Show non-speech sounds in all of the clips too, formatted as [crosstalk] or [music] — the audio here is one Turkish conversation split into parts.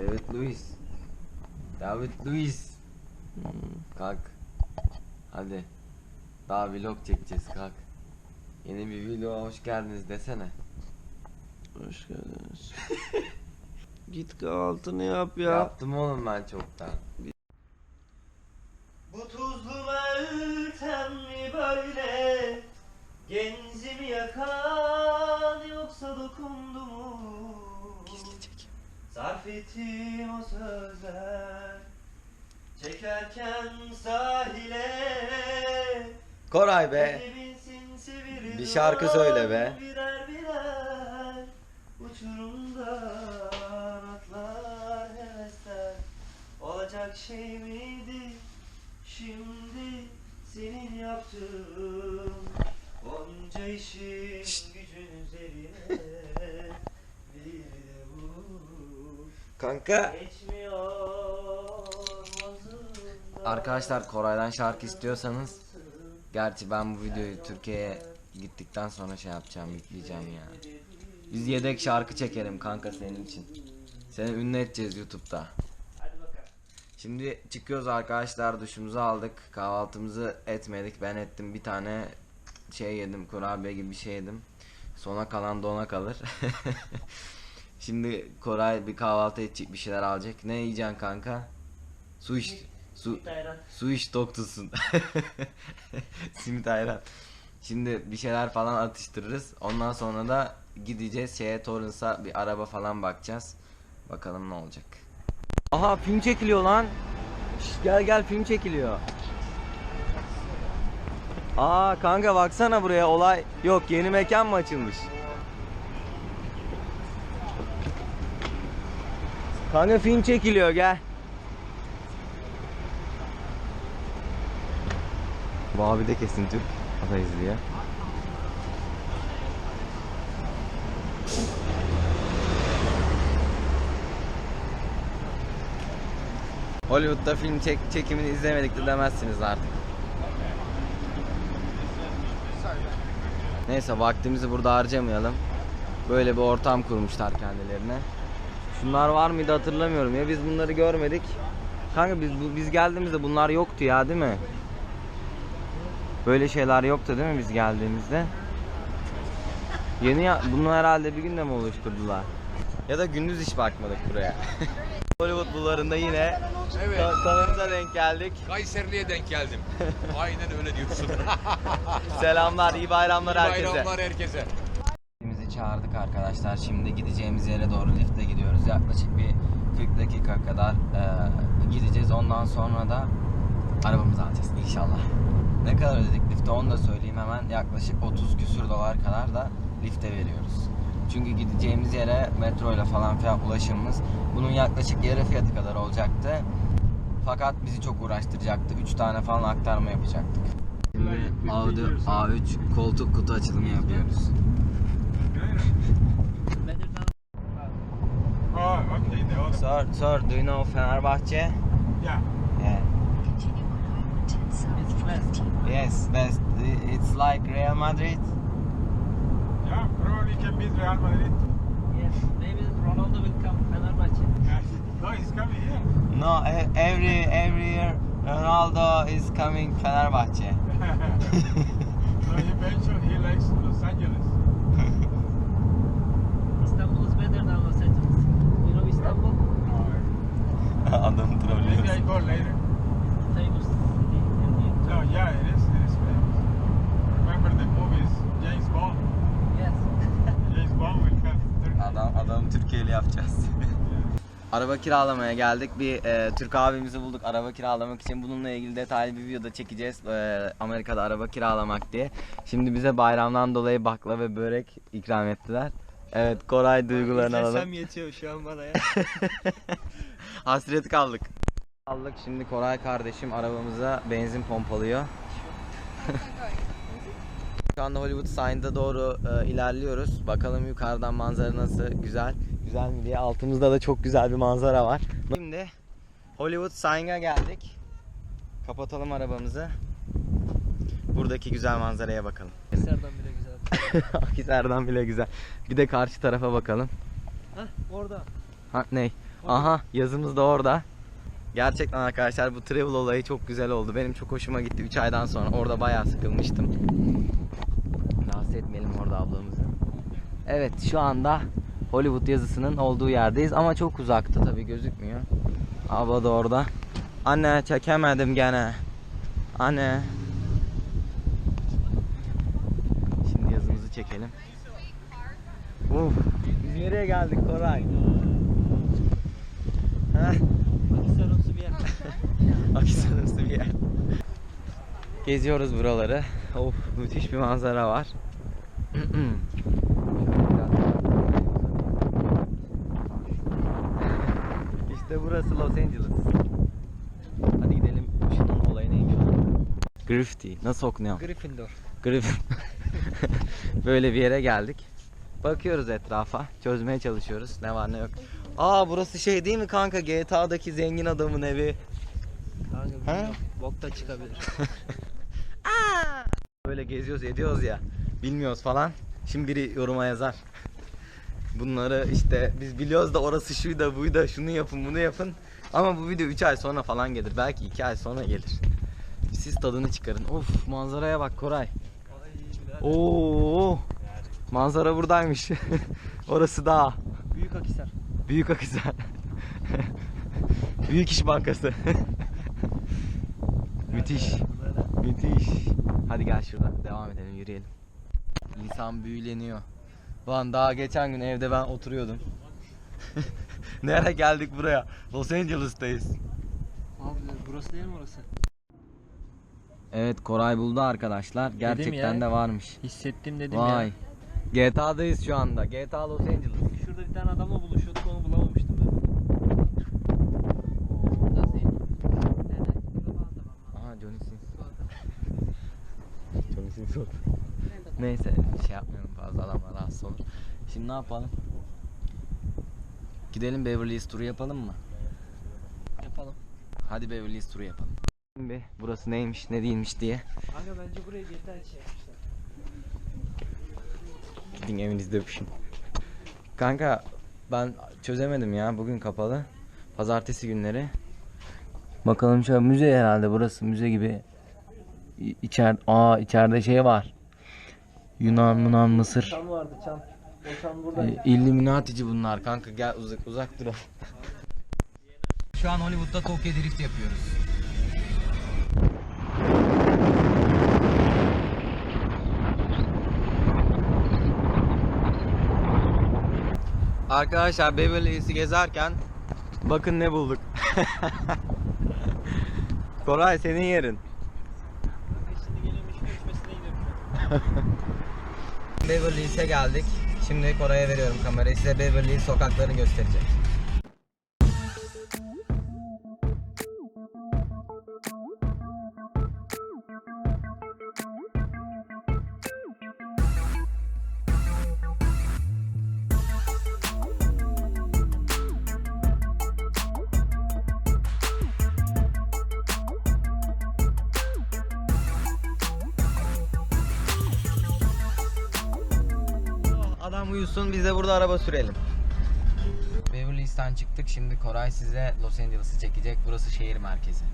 David Luiz. David Luiz. Kalk. Hadi. Daha vlog çekeceğiz kalk. Yeni bir vloga hoş geldiniz desene. Hoş geldiniz. [laughs] Git kahvaltını yap ya. Yaptım oğlum ben çoktan. Bu tuzlu meltem mi böyle Genzimi yakan yoksa dokundu mu Sarf ettiğim o sözler Çekerken sahile Koray be. Bir şarkı söyle be. Birer birer Uçurumdan atlar hevesler Olacak şey miydi Şimdi senin yaptığın Onca işin gücün üzerine Kanka. Arkadaşlar Koray'dan şarkı istiyorsanız Gerçi ben bu videoyu Türkiye'ye gittikten sonra şey yapacağım yükleyeceğim ya. Biz yedek şarkı çekelim kanka senin için. Seni ünlü edeceğiz YouTube'da. Şimdi çıkıyoruz arkadaşlar duşumuzu aldık kahvaltımızı etmedik ben ettim bir tane şey yedim kurabiye gibi bir şey yedim sona kalan dona kalır [laughs] Şimdi Koray bir kahvaltı edecek bir şeyler alacak ne yiyeceksin kanka su iç su Simit ayran. su iç tok tutsun [laughs] simit ayran Şimdi bir şeyler falan atıştırırız ondan sonra da gideceğiz şeye Torrens'a bir araba falan bakacağız bakalım ne olacak Aha film çekiliyor lan. Şş, gel gel film çekiliyor. Aa kanka baksana buraya olay yok yeni mekan mı açılmış? Kanka film çekiliyor gel. Bu abi de kesin Türk. O da izliyor. Hollywood'da film çek çekimini izlemedik de demezsiniz artık. Neyse vaktimizi burada harcamayalım. Böyle bir ortam kurmuşlar kendilerine. Şunlar var mıydı hatırlamıyorum ya biz bunları görmedik. Kanka biz biz geldiğimizde bunlar yoktu ya değil mi? Böyle şeyler yoktu değil mi biz geldiğimizde? Yeni ya bunu herhalde bir günde mi oluşturdular? Ya da gündüz hiç bakmadık buraya. [laughs] Hollywood bulvarında yine Evet. ka- kanalımıza denk geldik. Kayseri'ye denk geldim. [laughs] Aynen öyle diyorsun. Selamlar, iyi bayramlar herkese. Bayramlar herkese. Bizi çağırdık arkadaşlar. Şimdi gideceğimiz yere doğru liftle gidiyoruz. Yaklaşık bir 40 dakika kadar e, gideceğiz. Ondan sonra da arabamızı alacağız inşallah. Ne kadar ödedik lifte onu da söyleyeyim hemen. Yaklaşık 30 küsür dolar kadar da lifte veriyoruz. Çünkü gideceğimiz yere metro ile falan filan ulaşımımız bunun yaklaşık yarı fiyatı kadar olacaktı. Fakat bizi çok uğraştıracaktı. 3 tane falan aktarma yapacaktık. Şimdi Audi A3 koltuk kutu açılımı yapıyoruz. Sir, sir, do you know Fenerbahçe? yeah. Yeah. It's best. Yes, best. It's like Real Madrid. Yeah, probably can beat Real Madrid. Yes, maybe Ronaldo will come Fenerbahçe. Yeah. No, he's coming here. No, every every year Ronaldo is coming Fenerbahçe. [laughs] so he mentioned he likes Los Angeles. Istanbul is better than Los Angeles. You know Istanbul? Adam Maybe I go later. No, yeah, it is. It is famous. Remember the movies James Bond? Yes. [laughs] James Bond will come to Turkey. Adam adam Türkiye'li yapacağız. [laughs] Araba kiralamaya geldik. Bir e, Türk abimizi bulduk araba kiralamak için. Bununla ilgili detaylı bir video da çekeceğiz. E, Amerika'da araba kiralamak diye. Şimdi bize bayramdan dolayı bakla ve börek ikram ettiler. Evet Koray duygularını alalım. yetiyor şu an bana ya. [laughs] Hasret kaldık. Aldık şimdi Koray kardeşim arabamıza benzin pompalıyor. [laughs] Şu anda Hollywood Sign'da doğru e, ilerliyoruz. Bakalım yukarıdan manzara nasıl? Güzel. Güzel mi diye. Altımızda da çok güzel bir manzara var. Şimdi Hollywood Sign'a geldik. Kapatalım arabamızı. Buradaki güzel manzaraya bakalım. Serdan bile güzel. [laughs] Akhisar'dan bile güzel. Bir de karşı tarafa bakalım. Hah orada. Ha ne? Aha yazımız da orada. Gerçekten arkadaşlar bu travel olayı çok güzel oldu. Benim çok hoşuma gitti 3 aydan sonra. Orada bayağı sıkılmıştım. Rahatsız etmeyelim orada ablamızı. Evet şu anda Hollywood yazısının olduğu yerdeyiz ama çok uzakta tabi gözükmüyor. Abla da orada. Anne çekemedim gene. Anne. Şimdi yazımızı çekelim. Uf, biz nereye geldik Koray? Akisarımsı bir yer. Akisarımsı bir yer. Geziyoruz buraları. Of müthiş bir manzara var. [clears throat] işte burası Los Angeles. Hadi gidelim. Şunun olayı neymiş? Graffiti. Nasıl okunuyor? Gryffindor. Griffin. [laughs] Böyle bir yere geldik. Bakıyoruz etrafa. Çözmeye çalışıyoruz. Ne var ne yok. Aa burası şey değil mi kanka? GTA'daki zengin adamın evi. Kanka bilmiyorum. Bok da çıkabilir. [laughs] Böyle geziyoruz ediyoruz ya. Bilmiyoruz falan. Şimdi biri yoruma yazar. Bunları işte biz biliyoruz da orası şuydu buydu şunu yapın bunu yapın. Ama bu video 3 ay sonra falan gelir. Belki 2 ay sonra gelir. Siz tadını çıkarın. Of manzaraya bak Koray. Oo. Manzara buradaymış. [laughs] orası dağ. Büyük Akisar. Büyük Akhisar. [laughs] Büyük İş Bankası. [laughs] Müthiş. Müthiş. Hadi gel şuradan devam edelim yürüyelim. İnsan büyüleniyor. Lan daha geçen gün evde ben oturuyordum. [laughs] Nereye geldik buraya? Los Angeles'tayız. Abi burası değil mi orası? Evet Koray buldu arkadaşlar. Gerçekten ya. de varmış. Hissettim dedim Vay. ya. GTA'dayız şu anda. GTA Los Angeles. Şurada bir tane adamla buluşuyorduk onu bulamamıştım ben. Aha Johnny Sins. Johnny Sins oldu. Neyse bir şey yapmayalım fazla adamlar rahatsız olur. Şimdi ne yapalım? Gidelim Beverly Hills turu yapalım mı? Yapalım. Hadi Beverly Hills turu yapalım. Bir burası neymiş ne değilmiş diye. Kanka bence buraya GTA için yapmışlar. Gidin evinizde öpüşün. Kanka ben çözemedim ya bugün kapalı. Pazartesi günleri. Bakalım şu müze herhalde burası müze gibi. İçer Aa içeride şey var. Yunan, Yunan, Mısır. Çan vardı çan. O çan E, buradaydı. Illuminati'ci bunlar kanka gel uzak uzak dur. [laughs] Şu an Hollywood'da Tokyo Drift yapıyoruz. Arkadaşlar Beverly Hills'i gezerken bakın ne bulduk. [laughs] Koray senin yerin. Şimdi geliyorum iş görüşmesine gidiyorum. Beverly Hills'e geldik. Şimdi Koray'a veriyorum kamerayı. Size Beverly Hills sokaklarını göstereceğim. Adam uyusun biz de burada araba sürelim. Beverly Hills'ten çıktık. Şimdi Koray size Los Angeles'ı çekecek. Burası şehir merkezi.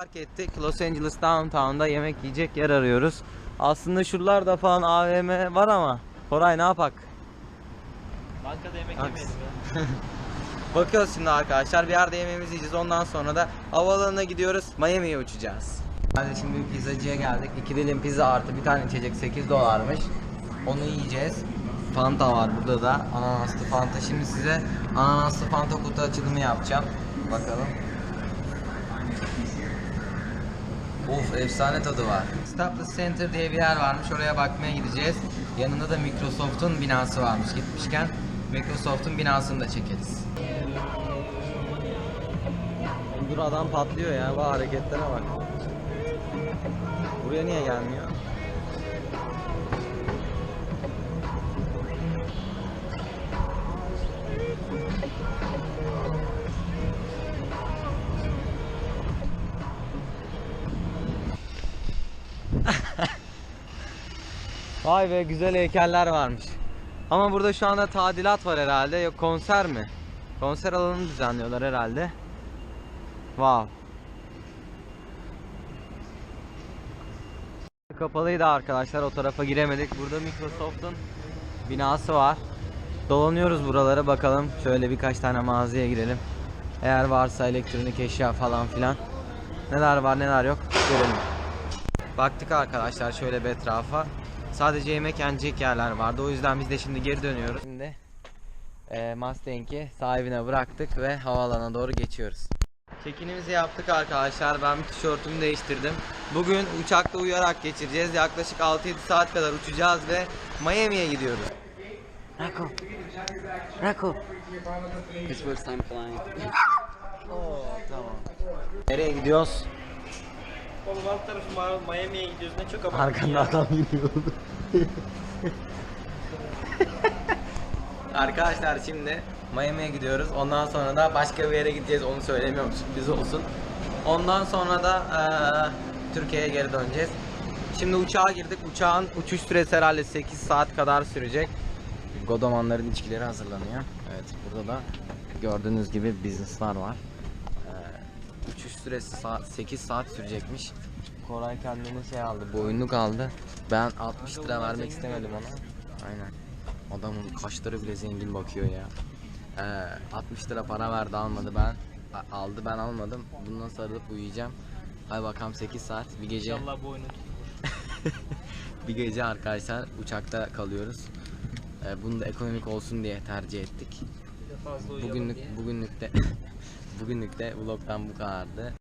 Park ettik. Los Angeles downtown'da yemek yiyecek yer arıyoruz. Aslında şuralarda falan AVM var ama Koray ne yapak? Bankada yemek yemeyelim ya. [laughs] Bakıyoruz şimdi arkadaşlar bir yerde yemeğimizi yiyeceğiz ondan sonra da havaalanına gidiyoruz Miami'ye uçacağız. Hadi şimdi bir pizzacıya geldik. İki dilim pizza artı bir tane içecek 8 dolarmış. Onu yiyeceğiz. Fanta var burada da ananaslı Fanta. Şimdi size ananaslı Fanta kutu açılımı yapacağım. Bakalım. Of efsane tadı var. Staples Center diye bir yer varmış. Oraya bakmaya gideceğiz. Yanında da Microsoft'un binası varmış. Gitmişken Microsoft'un binasını da çekeriz. Dur adam patlıyor ya. Bu hareketlere bak. Buraya niye gelmiyor? Vay be güzel heykeller varmış. Ama burada şu anda tadilat var herhalde. Yok konser mi? Konser alanını düzenliyorlar herhalde. Wow. Kapalıydı arkadaşlar. O tarafa giremedik. Burada Microsoft'un binası var. Dolanıyoruz buralara bakalım. Şöyle birkaç tane mağazaya girelim. Eğer varsa elektronik eşya falan filan. Neler var neler yok görelim. Baktık arkadaşlar şöyle bir etrafa. Sadece yemek yenecek yerler vardı. O yüzden biz de şimdi geri dönüyoruz. Şimdi e, Mustang'i sahibine bıraktık ve havaalanına doğru geçiyoruz. Çekinimizi yaptık arkadaşlar. Ben bir tişörtümü değiştirdim. Bugün uçakta uyuyarak geçireceğiz. Yaklaşık 6-7 saat kadar uçacağız ve Miami'ye gidiyoruz. Rako. Rako. His first time flying. [laughs] Oo, tamam. Nereye gidiyoruz? Oğlum alt tarafı Ma- Miami'ye gidiyoruz ne çok ama. Arkanda adam yürüyor. Arkadaşlar şimdi Miami'ye gidiyoruz. Ondan sonra da başka bir yere gideceğiz. Onu söylemiyorum sürpriz olsun. Ondan sonra da eee, Türkiye'ye geri döneceğiz. Şimdi uçağa girdik. Uçağın uçuş süresi herhalde 8 saat kadar sürecek. Godomanların içkileri hazırlanıyor. Evet burada da gördüğünüz gibi business'lar var. Uçuş süresi saat 8 saat sürecekmiş. Koray kendine şey aldı, boyunluk aldı. Ben 60 lira vermek istemedim ona. Aynen. Adamın kaşları bile zengin bakıyor ya. Ee, 60 lira para verdi almadı ben. a- Aldı ben almadım. Bundan sarılıp uyuyacağım. Hadi bakalım 8 saat bir gece. İnşallah bu oyunu [laughs] bir gece arkadaşlar uçakta kalıyoruz. Ee, bunu da ekonomik olsun diye tercih ettik. fazla uyuyalım Bugünlük diye. bugünlük de bugünlük de vlogdan bu kadardı.